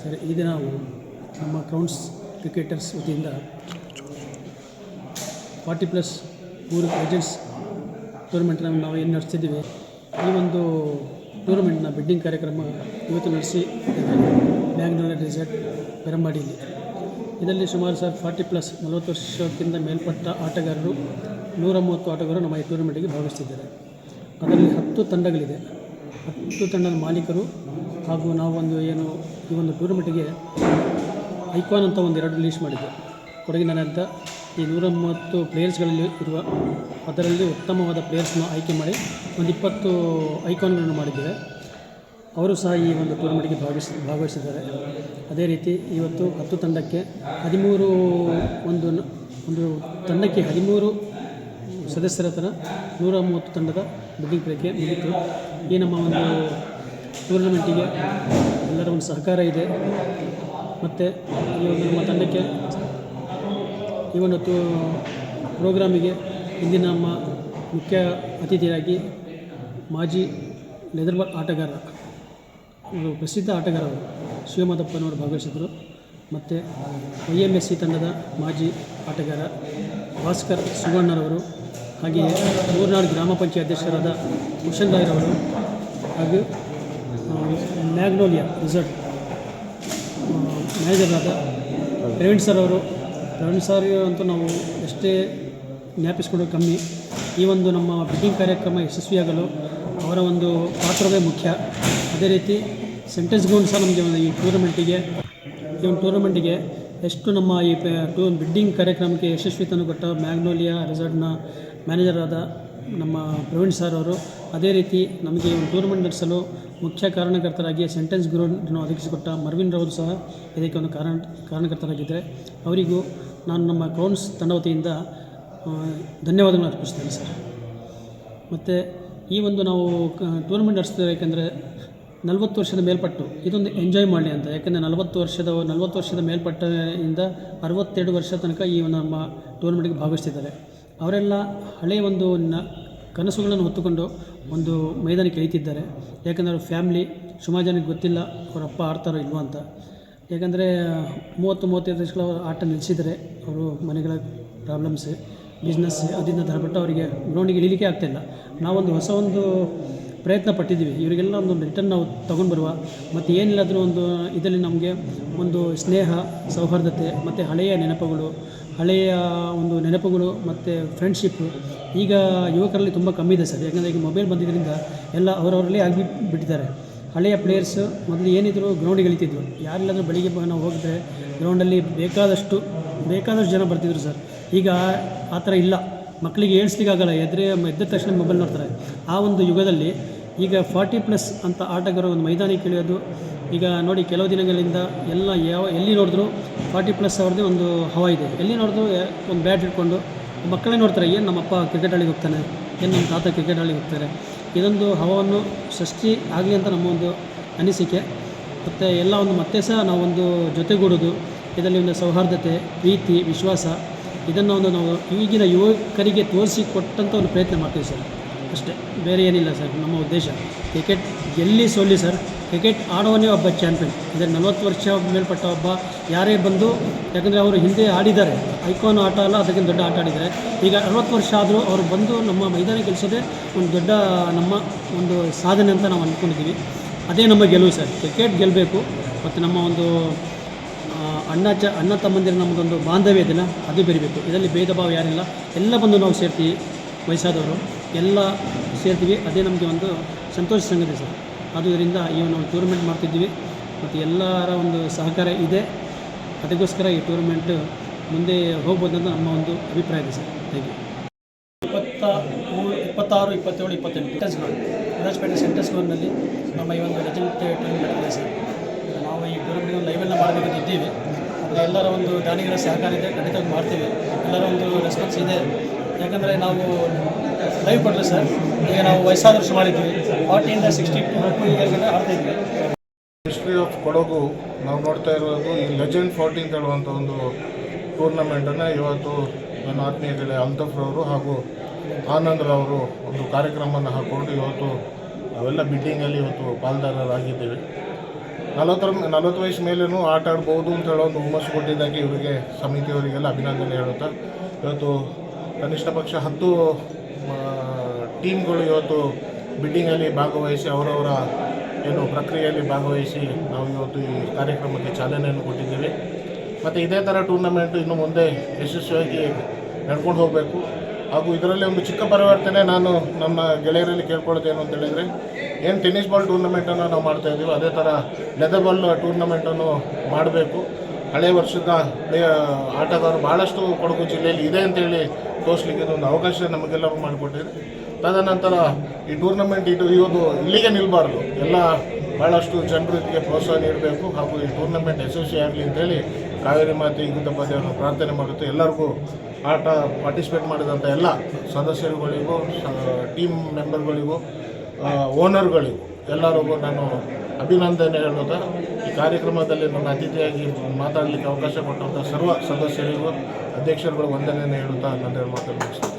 Sir, ಈಗ ನಾವು ನಮ್ಮ ಕ್ರೌನ್ಸ್ ಕ್ರಿಕೆಟರ್ಸ್ ವತಿಯಿಂದ ಫಾರ್ಟಿ ಪ್ಲಸ್ ಮೂರು ಏಜೆಂಟ್ಸ್ ಟೂರ್ನಮೆಂಟ್ನ ನಾವು ಏನು ನಡೆಸ್ತಿದ್ದೀವಿ? ಈ ಒಂದು ಟೂರ್ನಮೆಂಟ್ನ ಬಿಡ್ಡಿಂಗ್ ಕಾರ್ಯಕ್ರಮ ಇವತ್ತು ನಡೆಸಿ ಬ್ಯಾಂಗ್ಳೂರಿನ ರೆಸಾರ್ಟ್ ಪೆರಂಬಾಡಿಯಲ್ಲಿ ಇದರಲ್ಲಿ ಸುಮಾರು ಸರ್ ಫಾರ್ಟಿ ಪ್ಲಸ್ ನಲವತ್ತು ವರ್ಷಕ್ಕಿಂತ ಮೇಲ್ಪಟ್ಟ ಆಟಗಾರರು ನೂರ ಮೂವತ್ತು ಆಟಗಾರರು ನಮ್ಮ ಈ ಟೂರ್ನಮೆಂಟಿಗೆ ಭಾಗವಹಿಸ್ತಿದ್ದಾರೆ. ಅದರಲ್ಲಿ ಹತ್ತು ತಂಡಗಳಿದೆ. ಹತ್ತು ತಂಡದ ಮಾಲೀಕರು ಹಾಗೂ ನಾವು ಒಂದು ಏನು ಈ ಒಂದು ಟೂರ್ನಮೆಂಟಿಗೆ ಐಕಾನ್ ಅಂತ ಒಂದು ಎರಡು ರಿಲೀಸ್ ಮಾಡಿದ್ದೆ ಅಂತ ಈ ನೂರ ಮೂವತ್ತು ಪ್ಲೇಯರ್ಸ್ಗಳಲ್ಲಿ ಇರುವ ಅದರಲ್ಲಿ ಉತ್ತಮವಾದ ಪ್ಲೇಯರ್ಸ್ನ ಆಯ್ಕೆ ಮಾಡಿ ಒಂದು ಇಪ್ಪತ್ತು ಐಕಾನ್ಗಳನ್ನು ಮಾಡಿದ್ದೇವೆ. ಅವರು ಸಹ ಈ ಒಂದು ಟೂರ್ನಮೆಂಟ್ಗೆ ಭಾಗವಹಿಸಿ ಭಾಗವಹಿಸಿದ್ದಾರೆ. ಅದೇ ರೀತಿ ಇವತ್ತು ಹತ್ತು ತಂಡಕ್ಕೆ ಹದಿಮೂರು ಒಂದು ಒಂದು ತಂಡಕ್ಕೆ ಹದಿಮೂರು ಸದಸ್ಯರ ಥರ ನೂರ ಮೂವತ್ತು ತಂಡದ ಬಿಡ್ಡಿಂಗ್ ಪ್ರಕ್ರಿಯೆ ಮುಗಿತು. ಈ ನಮ್ಮ ಒಂದು ಟೂರ್ನಮೆಂಟಿಗೆ ಎಲ್ಲರ ಒಂದು ಸಹಕಾರ ಇದೆ. ಮತ್ತು ಈ ಒಂದು ನಮ್ಮ ತಂಡಕ್ಕೆ ಈ ಒಂದು ತೂ ಪ್ರೋಗ್ರಾಮಿಗೆ ಇಂದಿನ ನಮ್ಮ ಮುಖ್ಯ ಅತಿಥಿಯಾಗಿ ಮಾಜಿ ಲೆದರ್ ಬಾಲ್ ಆಟಗಾರ ಒಂದು ಪ್ರಸಿದ್ಧ ಆಟಗಾರರು ಶಿವಮಾದಪ್ಪನವರು ಭಾಗವಹಿಸಿದರು ಮತ್ತು ಐ ಎಂ ಎಸ್ ಸಿ ತಂಡದ ಮಾಜಿ ಆಟಗಾರ ಭಾಸ್ಕರ್ ಸುವರ್ಣರವರು, ಹಾಗೆಯೇ ಮೂರ್ನಾಡು ಗ್ರಾಮ ಪಂಚಾಯತ್ ಅಧ್ಯಕ್ಷರಾದ ಭೂಷಣ್ ರಾಯ್ರವರು ಹಾಗೂ ಮ್ಯಾಗ್ನೋಲಿಯಾ ರಿಸರ್ಟ್ ಮ್ಯಾನೇಜರ್ನಾದ ಪ್ರವೀಣ್ ಸರ್ ಅವರು. ಪ್ರವೀಣ್ ಸರ್ ಅಂತೂ ನಾವು ಎಷ್ಟೇ ಜ್ಞಾಪಿಸ್ಕೊಂಡು ಕಮ್ಮಿ. ಈ ಒಂದು ನಮ್ಮ ಬಿಡ್ಡಿಂಗ್ ಕಾರ್ಯಕ್ರಮ ಯಶಸ್ವಿಯಾಗಲು ಅವರ ಒಂದು ಪಾತ್ರವೇ ಮುಖ್ಯ. ಅದೇ ರೀತಿ ಸೆಂಟೆನ್ಸ್ ಗ್ರೌಂಡ್ ಸಹ ನಮಗೆ ಒಂದು ಈ ಟೂರ್ನಮೆಂಟಿಗೆ, ಈ ಒಂದು ಟೂರ್ನಮೆಂಟಿಗೆ ಎಷ್ಟು ನಮ್ಮ ಈ ಟೂ ಬಿಡ್ಡಿಂಗ್ ಕಾರ್ಯಕ್ರಮಕ್ಕೆ ಯಶಸ್ವಿತನ ಕೊಟ್ಟ ಮ್ಯಾಗ್ನೋಲಿಯಾ ರೆಸಾರ್ಟ್ನ ಮ್ಯಾನೇಜರಾದ ನಮ್ಮ ಪ್ರವೀಣ್ ಸರ್ ಅವರು ಅದೇ ರೀತಿ ನಮಗೆ ಒಂದು ಟೂರ್ನಮೆಂಟ್ ನಡೆಸಲು ಮುಖ್ಯ ಕಾರಣಕರ್ತರಾಗಿ ಸೆಂಟೆನ್ಸ್ ಗುರುವನ್ನು ಒದಗಿಸಿಕೊಟ್ಟ ಮರ್ವಿನ್ ರವರು ಸಹ ಇದಕ್ಕೆ ಒಂದು ಕಾರಣ, ಕಾರಣಕರ್ತರಾಗಿದ್ದರೆ. ಅವರಿಗೂ ನಾನು ನಮ್ಮ ಕ್ರೌನ್ಸ್ ತಂಡ ವತಿಯಿಂದ ಧನ್ಯವಾದಗಳನ್ನು ಅರ್ಪಿಸ್ತೇನೆ ಸರ್ ಮತ್ತು ಈ ಒಂದು ನಾವು ಟೂರ್ನಮೆಂಟ್ ನಡೆಸ್ತೇವೆ ಯಾಕೆಂದರೆ ನಲವತ್ತು ವರ್ಷದ ಮೇಲ್ಪಟ್ಟು ಇದೊಂದು ಎಂಜಾಯ್ ಮಾಡಲಿ ಅಂತ. ಯಾಕೆಂದರೆ ನಲವತ್ತು ವರ್ಷದ ನಲವತ್ತು ವರ್ಷದ ಮೇಲ್ಪಟ್ಟಿಂದ ಅರವತ್ತೆರಡು ವರ್ಷ ತನಕ ಈ ನಮ್ಮ ಟೂರ್ನಮೆಂಟ್ಗೆ ಭಾಗವಹಿಸ್ತಿದ್ದಾರೆ. ಅವರೆಲ್ಲ ಹಳೆಯ ಒಂದು ನ, ಕನಸುಗಳನ್ನು ಹೊತ್ತುಕೊಂಡು ಒಂದು ಮೈದಾನಕ್ಕೆ ಇಳಿತಿದ್ದಾರೆ ಯಾಕಂದರೆ ಅವ್ರ ಫ್ಯಾಮ್ಲಿ, ಸುಮಾರು ಜನಕ್ಕೆ ಗೊತ್ತಿಲ್ಲ ಅವರಪ್ಪ ಅಪ್ಪ ಆಡ್ತಾರೋ ಇಲ್ವೋ ಅಂತ. ಯಾಕಂದರೆ, ಮೂವತ್ತು, ಮೂವತ್ತೈದು ವರ್ಷಗಳ ಆಟ ನಿಲ್ಲಿಸಿದರೆ ಅವರು ಮನೆಗಳ ಪ್ರಾಬ್ಲಮ್ಸ್ ಬಿಸ್ನೆಸ್ ಅದರಿಂದ ದರಬಿಟ್ಟು ಅವರಿಗೆ ಗ್ರೌಂಡಿಗೆ ಇಳಿಲಿಕ್ಕೆ ಆಗ್ತಾಯಿಲ್ಲ ನಾವೊಂದು ಹೊಸ ಒಂದು ಪ್ರಯತ್ನ ಪಟ್ಟಿದ್ದೀವಿ. ಇವರಿಗೆಲ್ಲ ಒಂದು ರಿಟರ್ನ್ ನಾವು ತೊಗೊಂಡು ಬರುವ, ಮತ್ತು ಏನಿಲ್ಲಾದರೂ ಒಂದು ಇದರಲ್ಲಿ ನಮಗೆ ಒಂದು ಸ್ನೇಹ, ಸೌಹಾರ್ದತೆ, ಮತ್ತು ಹಳೆಯ ನೆನಪುಗಳು ಹಳೆಯ ಒಂದು ನೆನಪುಗಳು ಮತ್ತು ಫ್ರೆಂಡ್ಶಿಪ್ಪು ಈಗ ಯುವಕರಲ್ಲಿ ತುಂಬ ಕಮ್ಮಿ ಇದೆ ಸರ್. ಯಾಕಂದರೆ ಈಗ ಮೊಬೈಲ್ ಬಂದಿದ್ದರಿಂದ ಎಲ್ಲ ಅವರವರಲ್ಲೇ ಆಗಿ ಬಿಟ್ಟಿದ್ದಾರೆ. ಹಳೆಯ ಪ್ಲೇಯರ್ಸ್ ಮೊದಲು ಏನಿದ್ರು ಗ್ರೌಂಡಿಗೆ ಇಳಿತಿದ್ರು. ಯಾರಿಲ್ಲಾದರೂ ಬೆಳಿಗ್ಗೆ ನಾವು ಹೋಗಿದ್ರೆ ಗ್ರೌಂಡಲ್ಲಿ ಬೇಕಾದಷ್ಟು ಬೇಕಾದಷ್ಟು ಜನ ಬರ್ತಿದ್ರು ಸರ್. ಈಗ ಆ ಥರ ಇಲ್ಲ. ಮಕ್ಕಳಿಗೆ ಏಳ್ಸ್ಲಿಕ್ಕಾಗಲ್ಲ ಎದ್ರೆ, ಎದ್ದ ತಕ್ಷಣ ಮೊಬೈಲ್ ನೋಡ್ತಾರೆ. ಆ ಒಂದು ಯುಗದಲ್ಲಿ ಈಗ ಫಾರ್ಟಿ ಪ್ಲಸ್ ಅಂತ ಆಟಗಾರರು ಒಂದು ಮೈದಾನಕ್ಕೆ ಇಳಿಯೋದು ಈಗ ನೋಡಿ ಕೆಲವು ದಿನಗಳಿಂದ ಎಲ್ಲ ಯಾವ ಎಲ್ಲಿ ನೋಡಿದ್ರು ಫಾರ್ಟಿ ಪ್ಲಸ್ ಅವ್ರದ್ದೇ ಒಂದು ಹವ ಇದೆ. ಎಲ್ಲಿ ನೋಡಿದ್ರು ಒಂದು ಬ್ಯಾಟ್ ಇಟ್ಕೊಂಡು ಮಕ್ಕಳೇ ನೋಡ್ತಾರೆ, ಏನು ನಮ್ಮಪ್ಪ ಕ್ರಿಕೆಟ್ ಹಳ್ಳಿಗೆ ಹೋಗ್ತಾನೆ? ಏನು ನಮ್ಮ ತಾತ ಕ್ರಿಕೆಟ್ ಹಳ್ಳಿಗೆ ಹೋಗ್ತಾರೆ? ಇದೊಂದು ಹವವನ್ನು ಸೃಷ್ಟಿ ಆಗಲಿ ಅಂತ ನಮ್ಮ ಒಂದು ಅನಿಸಿಕೆ. ಮತ್ತು ಎಲ್ಲ ಒಂದು ಮತ್ತೆ ಸಹ ನಾವೊಂದು ಜೊತೆಗೂಡೋದು, ಇದರಲ್ಲಿ ಒಂದು ಸೌಹಾರ್ದತೆ, ಪ್ರೀತಿ, ವಿಶ್ವಾಸ, ಇದನ್ನು ಒಂದು ನಾವು ಈಗಿನ ಯುವಕರಿಗೆ ತೋರಿಸಿ ಕೊಟ್ಟಂಥ ಒಂದು ಪ್ರಯತ್ನ ಮಾಡ್ತೀವಿ ಸರ್. ಅಷ್ಟೇ. ಬೇರೆ ಏನಿಲ್ಲ ಸರ್, ನಮ್ಮ ಉದ್ದೇಶ. ಕ್ರಿಕೆಟ್ ಎಲ್ಲಿ ಸೋಲಿ ಸರ್ ಕ್ರಿಕೆಟ್ ಆಡುವನೇ ಒಬ್ಬ ಚಾಂಪಿಯನ್. ಅಂದರೆ ನಲವತ್ತು ವರ್ಷ ಮೇಲ್ಪಟ್ಟ ಒಬ್ಬ ಯಾರೇ ಬಂದು, ಯಾಕಂದರೆ ಅವರು ಹಿಂದೆ ಆಡಿದ್ದಾರೆ. ಐಕಾನ್ ಆಟ ಅಲ್ಲ ಅದಕ್ಕಿಂತ ದೊಡ್ಡ ಆಟ ಆಡಿದ್ದಾರೆ. ಈಗ ಅರವತ್ತು ವರ್ಷ ಆದರೂ ಅವರು ಬಂದು ನಮ್ಮ ಮೈದಾನ ಗೆಲ್ಲಿಸೋದೇ ಒಂದು ದೊಡ್ಡ, ನಮ್ಮ ಒಂದು ಸಾಧನೆ ಅಂತ ನಾವು ಅಂದ್ಕೊಂಡಿದ್ದೀವಿ. ಅದೇ ನಮ್ಮ ಗೆಲುವು ಸರ್. ಕ್ರಿಕೆಟ್ ಗೆಲ್ಲಬೇಕು ಮತ್ತು ನಮ್ಮ ಒಂದು ಅಣ್ಣ ಚ, ಅಣ್ಣ ತಮ್ಮಂದಿರ ನಮ್ಮದೊಂದು ಬಾಂಧವ್ಯ ಇದೆಯಲ್ಲ, ಅದು ಬೆರಿಬೇಕು. ಇದರಲ್ಲಿ ಭೇದ ಭಾವ ಯಾರಿಲ್ಲ. ಎಲ್ಲ ಬಂದು ನಾವು ಸೇರ್ತೀವಿ, ವಯಸ್ಸಾದವರು. ಎಲ್ಲ ಸೇರ್ತೀವಿ. ಅದೇ ನಮಗೆ ಒಂದು ಸಂತೋಷ ಸಂಗತಿ ಸರ್. ಆದ್ದರಿಂದ ಈ ನಾವು ಟೂರ್ನಮೆಂಟ್ ಮಾಡ್ತಿದ್ದೀವಿ. ಮತ್ತು ಎಲ್ಲರ ಒಂದು ಸಹಕಾರ ಇದೆ. ಅದಕ್ಕೋಸ್ಕರ ಈ ಟೂರ್ನಮೆಂಟ್ ಮುಂದೆ ಹೋಗ್ಬೋದಂತ ನಮ್ಮ ಒಂದು ಅಭಿಪ್ರಾಯ ಇದೆ ಸರ್. ಥ್ಯಾಂಕ್ ಯು ಇಪ್ಪತ್ತ ಮೂರು, ಇಪ್ಪತ್ತಾರು, ಇಪ್ಪತ್ತೇಳು, ಇಪ್ಪತ್ತೆಂಟು ಸೆಂಟೆನ್ಸ್ ಗ್ರೌಂಡ್ ವಿರಾಜಪೇಟೆ ಸೆಂಟೆನ್ಸ್ ಗ್ರೌಂಡ್ನಲ್ಲಿ ನಮ್ಮ ಈ ಒಂದು ರೆಜೆಂಟ್ ಟೂರ್ನಮೆಂಟ್ ಇದೆ ಸರ್. ನಾವು ಈ ಟೂರ್ನಮೆಂಟ್ ಲೈವೆಲ್ಲ ಮಾಡಬೇಕಂತ ಇದ್ದೀವಿ. ಆದರೆ ಎಲ್ಲರ ಒಂದು ದಾನಿಗಳ ಸಹಕಾರ ಇದೆ. ಖಂಡಿತವಾಗಿ ಮಾಡ್ತೀವಿ. ಎಲ್ಲರ ಒಂದು ರೆಸ್ಪಾನ್ಸ್ ಇದೆ. ಯಾಕಂದರೆ ನಾವು ಲೈವ್ ಕೊಟ್ಟರೆ ಸರ್ ಈಗ ನಾವು ವಯಸ್ಸಾದರೂ ಮಾಡಿದ್ವಿ. ಫಾರ್ಟಿಯಿಂದ ಸಿಕ್ಸ್ಟಿ ಟು ಆಡ್ತಾ ಇದ್ವಿ. ಹಿಸ್ಟ್ರಿ ಆಫ್ ಕೊಡಗು, ನಾವು ನೋಡ್ತಾ ಇರೋದು ಈ ಲೆಜೆಂಡ್ ಅಂತ ಹೇಳುವಂಥ ಒಂದು ಟೂರ್ನಮೆಂಟನ್ನು ಇವತ್ತು ನನ್ನ ಆತ್ಮೀಯ ಗೆಳೆಯ ಹಾಗೂ ಆನಂದ್ರವರು ಒಂದು ಕಾರ್ಯಕ್ರಮವನ್ನು ಹಾಕ್ಕೊಂಡು ಇವತ್ತು ಅವೆಲ್ಲ ಬಿಡ್ಡಿಂಗಲ್ಲಿ ಇವತ್ತು ಪಾಲ್ದಾರರಾಗಿದ್ದೇವೆ. ನಲವತ್ತರ, ನಲವತ್ತು ವಯಸ್ಸು ಮೇಲೇನೂ ಆಟ ಆಡ್ಬೋದು ಅಂತ ಹೇಳೋ ಒಂದು ಹುಮ್ಮಸ್ಸು ಕೊಟ್ಟಿದ್ದಕ್ಕೆ ಇವರಿಗೆ ಸಮಿತಿಯವರಿಗೆಲ್ಲ ಅಭಿನಂದನೆ ಹೇಳುತ್ತಾ, ಇವತ್ತು ಕನಿಷ್ಠ ಪಕ್ಷ ಹತ್ತು ಟೀಮ್ಗಳು ಇವತ್ತು ಬಿಡ್ಡಿಂಗಲ್ಲಿ ಭಾಗವಹಿಸಿ ಅವರವರ ಏನು ಪ್ರಕ್ರಿಯೆಯಲ್ಲಿ ಭಾಗವಹಿಸಿ ನಾವು ಇವತ್ತು ಈ ಕಾರ್ಯಕ್ರಮಕ್ಕೆ ಚಾಲನೆಯನ್ನು ಕೊಟ್ಟಿದ್ದೇವೆ. ಮತ್ತು ಇದೇ ಥರ ಟೂರ್ನಮೆಂಟು ಇನ್ನು ಮುಂದೆ ಯಶಸ್ವಿಯಾಗಿ ನಡ್ಕೊಂಡು ಹೋಗಬೇಕು. ಹಾಗೂ ಇದರಲ್ಲಿ ಒಂದು ಚಿಕ್ಕ ಪರಿವರ್ತನೆ ನಾನು ನಮ್ಮ ಗೆಳೆಯರಲ್ಲಿ ಕೇಳ್ಕೊಳ್ಳೋದೇನು ಅಂತ ಹೇಳಿದರೆ, ಏನು ಟೆನ್ನಿಸ್ ಬಾಲ್ ಟೂರ್ನಮೆಂಟನ್ನು ನಾವು ಮಾಡ್ತಾ ಇದ್ದೀವಿ ಅದೇ ಥರ ಲೆದರ್ ಬಾಲ್ ಟೂರ್ನಮೆಂಟನ್ನು ಮಾಡಬೇಕು. ಹಳೆಯ ವರ್ಷದ ಆಟಗಾರರು ಭಾಳಷ್ಟು ಕೊಡಗು ಜಿಲ್ಲೆಯಲ್ಲಿ ಇದೆ ಅಂತೇಳಿ ತೋರಿಸ್ಲಿಕ್ಕೆ ಇದೊಂದು ಅವಕಾಶ ನಮಗೆಲ್ಲರೂ ಮಾಡಿಕೊಟ್ಟಿದೆ. ತದನಂತರ ಈ ಟೂರ್ನಮೆಂಟ್ ಇದು ಇವತ್ತು ಇಲ್ಲಿಗೆ ನಿಲ್ಲಬಾರ್ದು ಎಲ್ಲ ಭಾಳಷ್ಟು ಜನರು ಪ್ರೋತ್ಸಾಹ ನೀಡಬೇಕು ಹಾಗೂ ಈ ಟೂರ್ನಮೆಂಟ್ ಯಶಸ್ವಿ ಆಗಲಿ ಅಂತೇಳಿ ಕಾವೇರಿ ಮಾತೆ ಇಂಥ ಪದ್ಯವನ್ನು ಪ್ರಾರ್ಥನೆ ಮಾಡುತ್ತೆ. ಎಲ್ಲರಿಗೂ ಆಟ ಪಾರ್ಟಿಸಿಪೇಟ್ ಮಾಡಿದಂಥ ಎಲ್ಲ ಸದಸ್ಯರುಗಳಿಗೂ ಟೀಮ್ ಮೆಂಬರ್ಗಳಿಗೂ ಓನರ್ಗಳಿಗೂ ಎಲ್ಲರಿಗೂ ನಾನು ಅಭಿನಂದನೆ ಹೇಳೋದ ಈ ಕಾರ್ಯಕ್ರಮದಲ್ಲಿ ನನ್ನ ಅತಿಥಿಯಾಗಿ ಮಾತಾಡಲಿಕ್ಕೆ ಅವಕಾಶ ಕೊಟ್ಟಂಥ ಸರ್ವ ಸದಸ್ಯರಿಗೂ, ಅಧ್ಯಕ್ಷರುಗಳು ವಂದನೆಯನ್ನು ಹೇಳುತ್ತಾ ನನ್ನ ಮಾತನ್ನು